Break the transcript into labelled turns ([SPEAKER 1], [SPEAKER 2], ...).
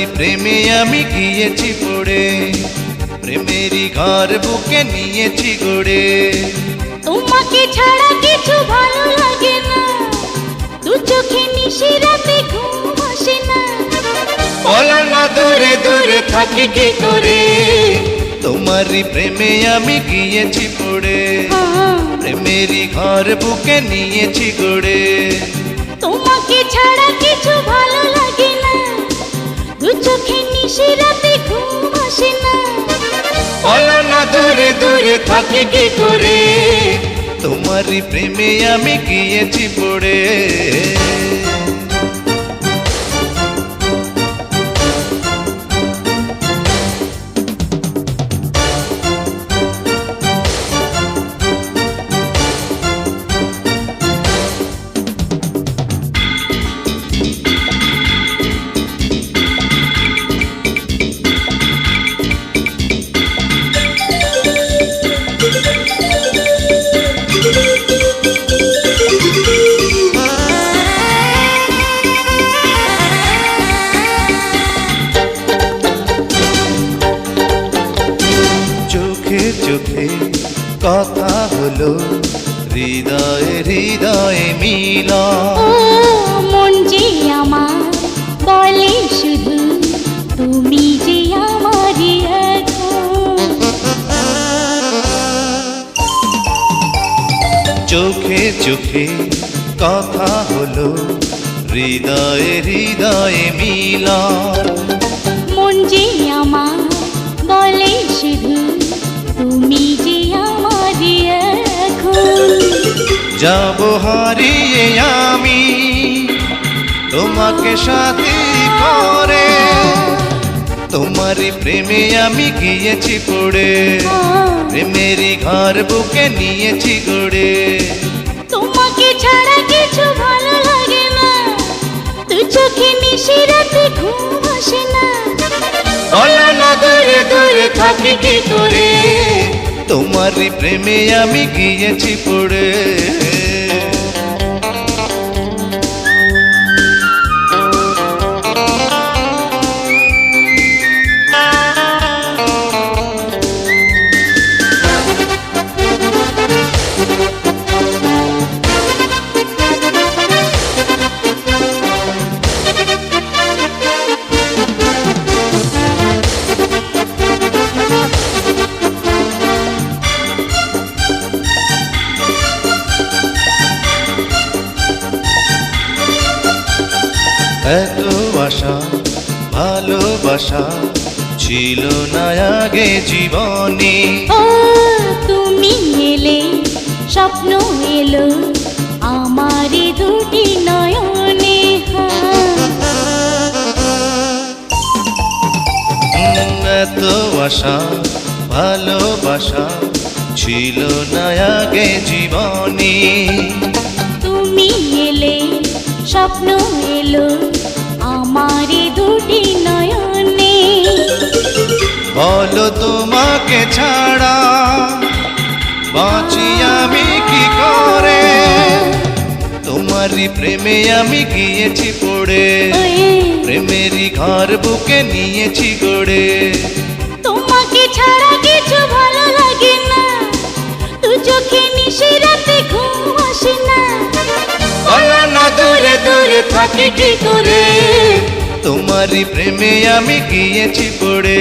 [SPEAKER 1] তোমারই প্রেমে আমি গিয়েছি পড়ে প্রেমেরই ঘর বুকে নিয়েছি গড়ে।
[SPEAKER 2] তোমাকে ছাড়া কিছু ভালো লাগে না। দু চোখে নিশি রাতে ঘুম আসে না।
[SPEAKER 1] বলো না দূরে দূরে থাকি কি করে? তোমারই প্রেমে আমি গিয়েছি পড়ে। প্রেমেরই ঘর বুকে নিয়েছি গড়ে।
[SPEAKER 2] তোমাকে ছাড়া
[SPEAKER 1] দূরে থাকি কি করে? তোমারই প্রেমে আমি গিয়েছি পড়ে। চোখে কথা হলো হৃদয়ে হৃদয়ে মিলা
[SPEAKER 2] মন যে আমার বলে শুধু তুমি যে আমারই
[SPEAKER 1] চোখে চোখে কথা হলো হৃদয়ে হৃদয়ে মিলা যাব হারিয়ে আমি তোমাকে সাথী করে। তোমারই প্রেমে আমি গিয়েছি পড়ে। প্রেমেরই ঘর বুকে নিয়েছি গড়ে।
[SPEAKER 2] তোমাকে ছাড়া কিছু ভালো লাগে না। চোখে নিশি রাতে ঘুম আসে না।
[SPEAKER 1] বলো না দূরে দূরে থাকি কি করে? তোমারই প্রেমে আমি গিয়েছি পড়ে। এত আশা ভালোবাসা ছিল না আগে জীবনে।
[SPEAKER 2] তুমি এলে স্বপ্ন এলো আমার এ দুটি নয়নে।
[SPEAKER 1] এত আশা ভালোবাসা ছিল না আগে জীবনে।
[SPEAKER 2] স্বপ্ন এলো আমার এ দুটি নয়নে।
[SPEAKER 1] বলো তোমাকে ছাড়া বাঁচি আমি কি করে? তোমারই প্রেমে আমি গিয়েছি পড়ে প্রেমেরই ঘর বুকে নিয়েছি গড়ে।
[SPEAKER 2] তোমাকে ছাড়া কিছু ভালো লাগে না দু চোখে
[SPEAKER 1] দূরে থাকি কি করে? তোমারই প্রেমে আমি গিয়েছি পড়ে।